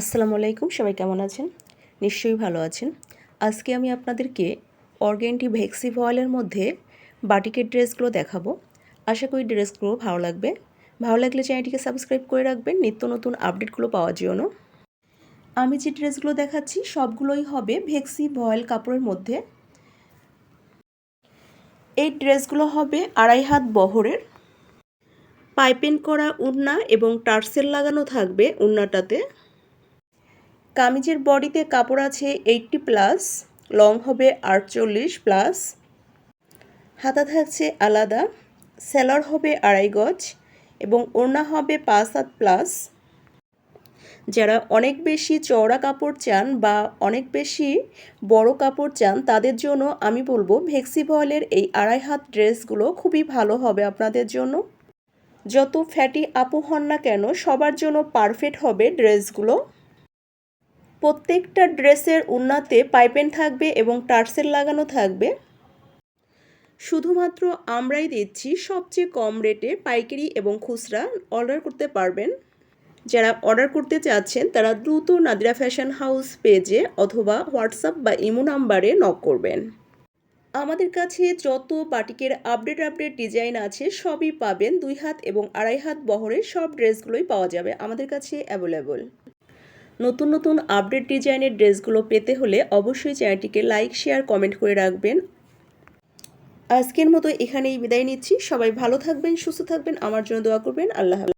আসসালামু আলাইকুম, সবাই কেমন আছেন? নিশ্চয়ই ভালো আছেন। আজকে আমি আপনাদেরকে অর্গেন্টি ভেক্সি ভয়েলের মধ্যে বাটিকের ড্রেসগুলো দেখাবো। আশা করি ড্রেসগুলো ভালো লাগবে। ভালো লাগলে চ্যানেলটিকে সাবস্ক্রাইব করে রাখবেন, নিত্য নতুন আপডেটগুলো পাওয়ার জন্য। আমি যে ড্রেসগুলো দেখাচ্ছি, সবগুলোই হবে ভেক্সি ভয়েল কাপড়ের মধ্যে। এই ড্রেসগুলো হবে আড়াই হাত বহরের। পাইপিং করা উন্না এবং টার্সেল লাগানো থাকবে উন্নাটাতে কামিজের বডিতে কাপড় আছে এইটটি প্লাস, লং হবে আটচল্লিশ প্লাস। হাতা থাকছে আলাদা, সেলার হবে আড়াই গজ এবং ওড়না হবে পাঁচ হাত প্লাস। যারা অনেক বেশি চওড়া কাপড় চান বা অনেক বেশি বড় কাপড় চান, তাদের জন্য আমি বলব ভেক্সি ভয়েলের এই আড়াই হাত ড্রেসগুলো খুবই ভালো হবে আপনাদের জন্য। যত ফ্যাটি আপু হন না কেন, সবার জন্য পারফেক্ট হবে ড্রেসগুলো। প্রত্যেকটা ড্রেসের উন্নাতে পাইপেন থাকবে এবং টার্সেল লাগানো থাকবে। শুধুমাত্র আমরাই দিচ্ছি সবচেয়ে কম রেটে পাইকারি এবং খুচরা অর্ডার করতে পারবেন। যারা অর্ডার করতে চাচ্ছেন, তারা দ্রুত নাদিরা ফ্যাশন হাউস পেজে অথবা হোয়াটসঅ্যাপ বা ইমো নাম্বারে নক করবেন। আমাদের কাছে যত বাটিকের আপডেট আপডেট ডিজাইন আছে, সবই পাবেন দুই হাত এবং আড়াই হাত বহরের সব ড্রেসগুলোই পাওয়া যাবে আমাদের কাছে অ্যাভেলেবল। নতুন নতুন আপডেট ডিজাইনের ড্রেসগুলো পেতে হলে অবশ্যই চ্যানেলটিকে লাইক শেয়ার কমেন্ট করে রাখবেন। আজকের মতো এখানেই বিদায় নিচ্ছি। সবাই ভালো থাকবেন, সুস্থ থাকবেন। আমার জন্য দোয়া করবেন। আল্লাহ।